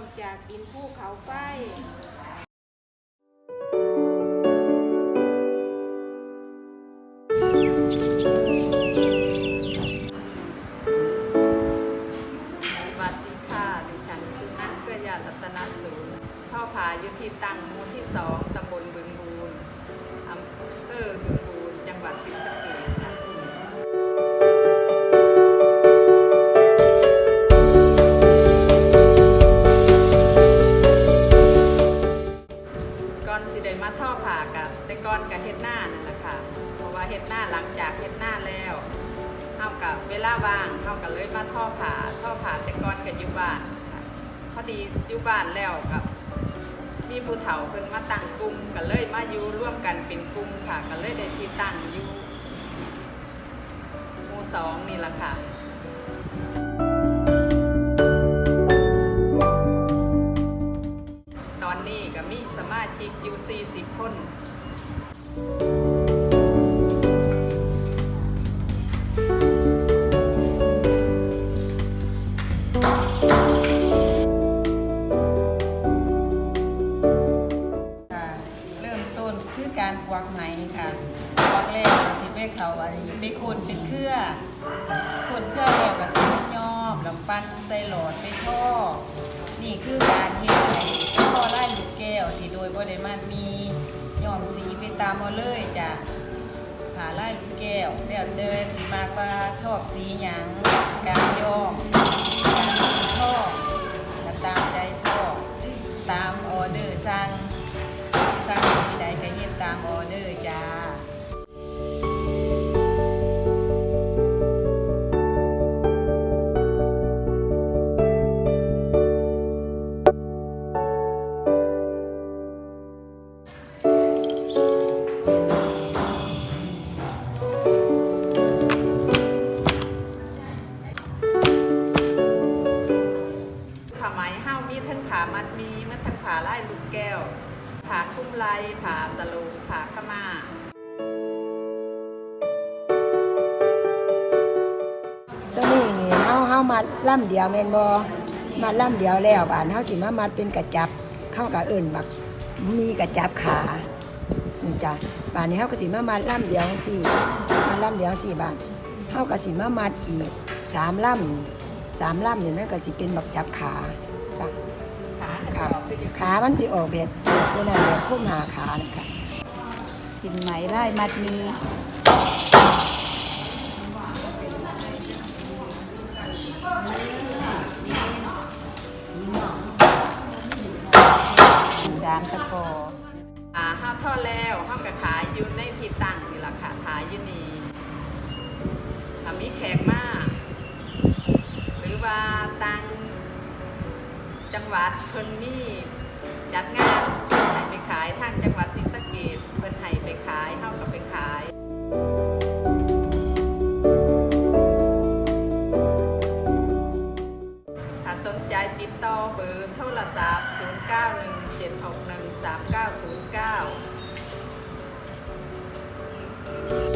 มจากดินภูเขาไฟสวัสดีค่ะดิฉันชื่อนันเครือญาติรัตนสูรพ่อผาอยู่ที่ตังมู่ที่สองตากับแต่ก่อนกับเฮ็ดหน้านั่นแหละค่ะ เพราะว่าเฮ็ดหน้าหลังจากเฮ็ดหน้าแล้วเท่ากับเวลาว่างเท่ากับเลยมาท่อผ่าท่อผ่าแต่ก่อนกับอยู่บ้านค่ะพอดีอยู่บ้านแล้วกับมีผู้เฒ่าเพิ่นมาตั้งกลุ่มก็เลยมาอยู่ร่วมกันเป็นกลุ่มค่ะก็เลยได้ที่ตั้งอยู่หมู่สองนี่แหละค่ะ เริ่มต้นคือการควักไหมค่ะควักแรกก็สิไปเขาอันนี้ไปคนเป็นเครือคนเครือแล้วก็สิย่อมแล้วปั้นใส่หลอดไปท่อ นี่คือการเฮ็ดให้ท่อไล่ลูกแก้วที่โดยบ่ได้มันมี ย้อมสีไปตามเอาเลยจ้ะผ่าไล่ลูกแก้วแล้วแต่สีมากว่าชอบสีหยังการย้อม ไหมห้าวมีทั้งผามัดมีมันทั้งผ้าลายลูกแก้วผาคุ้มลายผ้าสลงผาขาม่าตัวนี้นี่เฮาเฮามัดล่ำเดียวแม่นบ่มัดล่ำเดียวแล้วบานเฮาสิมามัดเป็นกระจับเข้ากับเอิ้นบักมีกระจับขานี่จ้ะบานนี้เฮาก็สิมามัดล่ำเดียวสี่มัดล่ำเดียวสี่บาทเฮาก็สิมามัดอีกสามล่ำ สามล่ำนี่มันก็สิเป็นบักจับขาจ้ะขาน่ะขาจะออกคือจะขามันสิออกแบบตัวนั้นแบบพุ่มหาขานะคะสินไหมไร่มัดมีสามตะกออ่าห้าวทอดแล้วห้าวกับขายอยู่ในที่ตั้งนี่แหละค่ะขายอยู่นี่ถ้ามีแขกมา จังหวัดเพิ่นมีจัดงานให้ไปขายทางจังหวัดศรีสะเกดเพิ่นให้ไปขายเท่ากับไปขายถ้าสนใจติดต่อเบอร์โทรศัพท์ 0917613909